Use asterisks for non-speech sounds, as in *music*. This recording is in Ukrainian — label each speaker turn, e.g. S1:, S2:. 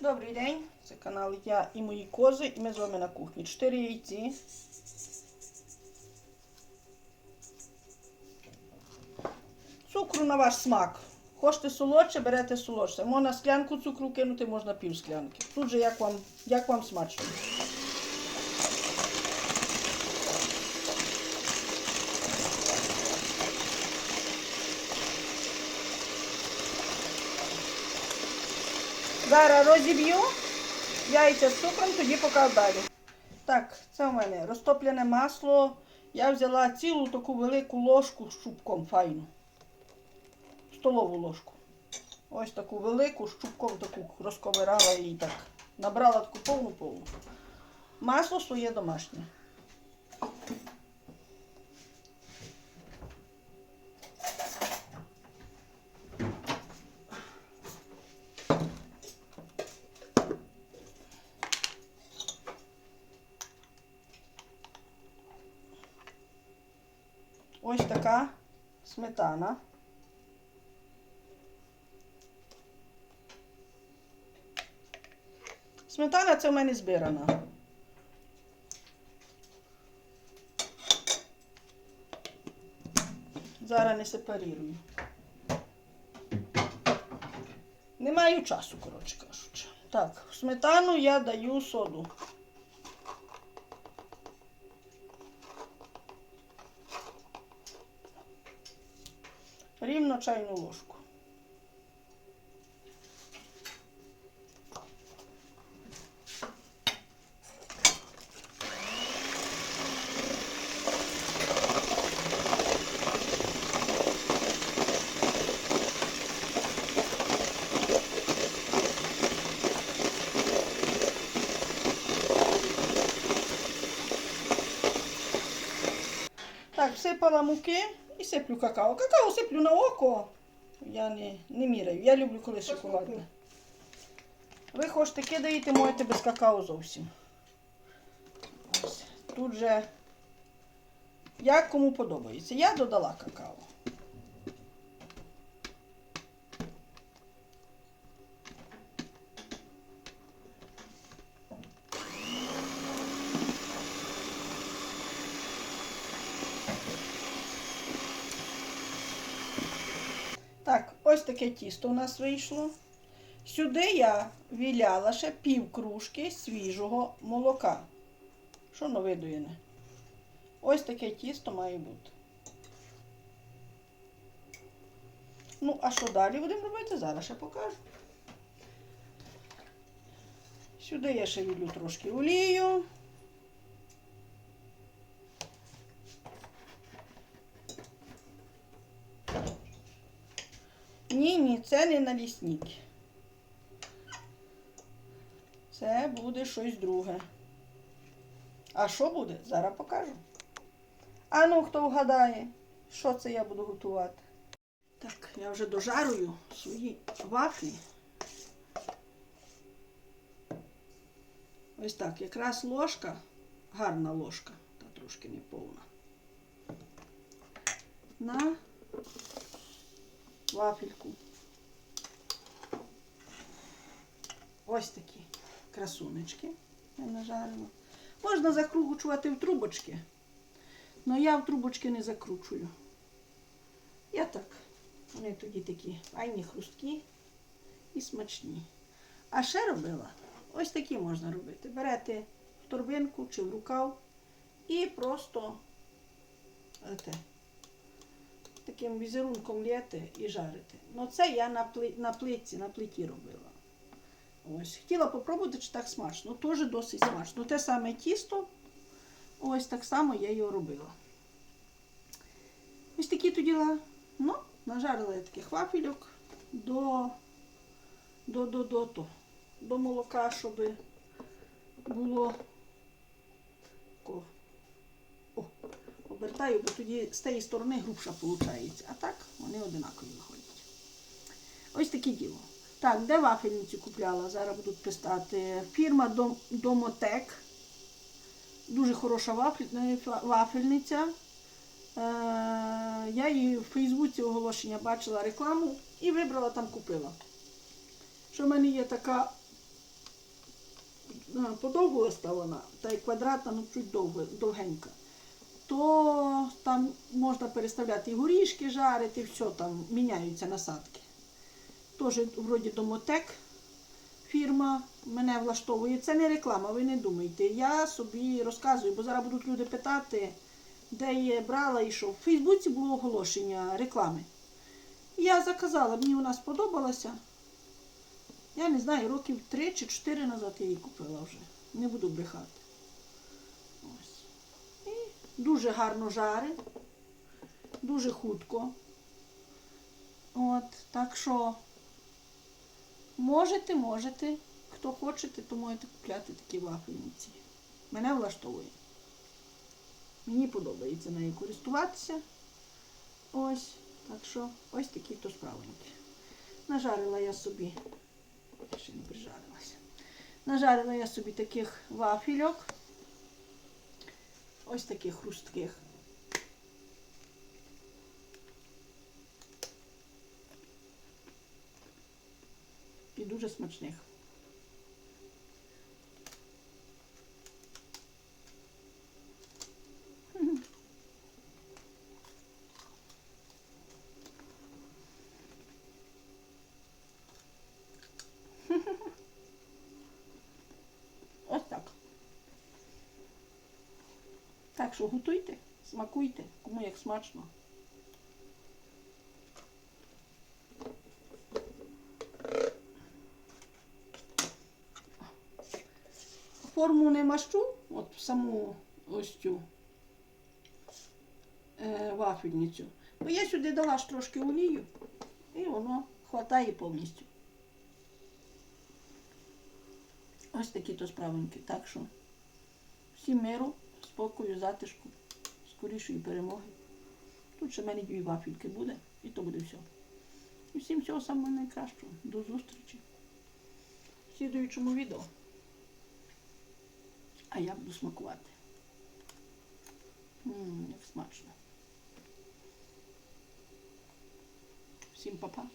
S1: Добрий день, це канал Я і мої кози, і ми з вами на кухні. Чотири яйці. Цукру на ваш смак. Хочете солодше, берете солодше. Можна склянку цукру кинути, можна пів склянки. Тут же як вам, як вам смачно. Зараз розіб'ю яйця з цукром, тоді покажу далі. Так, це в мене розтоплене масло. Я взяла цілу таку велику ложку з чубком файну. Столову ложку. Ось таку велику, з чубком таку розковирала і так. Набрала таку повну-повну. Масло своє домашнє. Ось така сметана. Сметана це в мене збирана. Зараз не сепарірую. Не маю часу, коротше кажучи. Так, в сметану я даю соду. Рівно чайну ложку. Так, всипала муки і сиплю какао. Какао сиплю на око. Я не, не міряю. Я люблю, коли шоколадне. Ви хочете кидаєте, можете без какао зовсім. Ось. Тут же як кому подобається. Я додала какао. Так, ось таке тісто у нас вийшло. Сюди я віляла ще пів кружки свіжого молока. Що воно видуєне? Ось таке тісто має бути. Ну, а що далі будемо робити? Зараз ще покажу. Сюди я ще вілю трошки олію. Це не налісник. Це буде щось друге. А що буде? Зараз покажу. А ну, хто вгадає, що це я буду готувати? Так, я вже дожарую свої вафлі. Ось так, якраз ложка, гарна ложка, та трошки не повна. На вафельку. Ось такі красунечки я нажарила. Можна закручувати в трубочки, але я в трубочки не закручую. Я так. Вони тоді такі файні, хрусткі і смачні. А ще робила, ось такі можна робити. Берете в торбинку чи в рукав і просто ете, таким візерунком лєте і жарите. Ну це я на плитці, на плиті робила. Ось. Хотіла попробувати, чи так смачно. Теж досить смачно. Те саме тісто, ось так само я його робила. Ось такі то діла. Ну, нажарила я таких вафельок до, до, до, до, до, до молока, щоб було. О, обертаю, бо тоді з тієї сторони грубша виходить. А так вони одинакові виходять. Ось таке діло. Так, де вафельницю купляла? Зараз будуть писати. Фірма Дом- Домотек. Дуже хороша вафель- вафельниця. Е, я її в Фейсбуці оголошення бачила рекламу і вибрала там купила. Що в мене є така а, подовгуста вона, та й квадратна, ну чуть довгенька, то там можна переставляти і горішки жарити, все там міняються насадки. Теж вроді домотек фірма мене влаштовує. Це не реклама, ви не думайте. Я собі розказую, бо зараз будуть люди питати, де я брала і що. В Фейсбуці було оголошення реклами. Я заказала, мені вона сподобалася. Я не знаю, років 3 чи 4 назад я її купила вже. Не буду брехати. Ось. І дуже гарно жарить, дуже хутко. От, так що можете, можете. Хто хочете, то можете купляти такі вафельниці. Мене влаштовує. Мені подобається нею користуватися. Ось. Так що ось такі то справенькі. Нажарила я собі. Ще не прижарилася. Нажарила я собі таких вафельок. Ось таких хрустких. І дуже смачних. *laughs* Ось так. Так що готуйте, смакуйте, кому як смачно. Форму не мащу, от саму ось цю е, вафельницю. Бо я сюди дала ж трошки олію, і воно хватає повністю. Ось такі то справеньки. Так що всім миру, спокою, затишку, скорішої перемоги. Тут ще в мене дві вафельки буде, і то буде все. Всім всього самого найкращого. До зустрічі в слідуючому відео. А я буду смакувати. Ммм, як смачно. Всім па-па.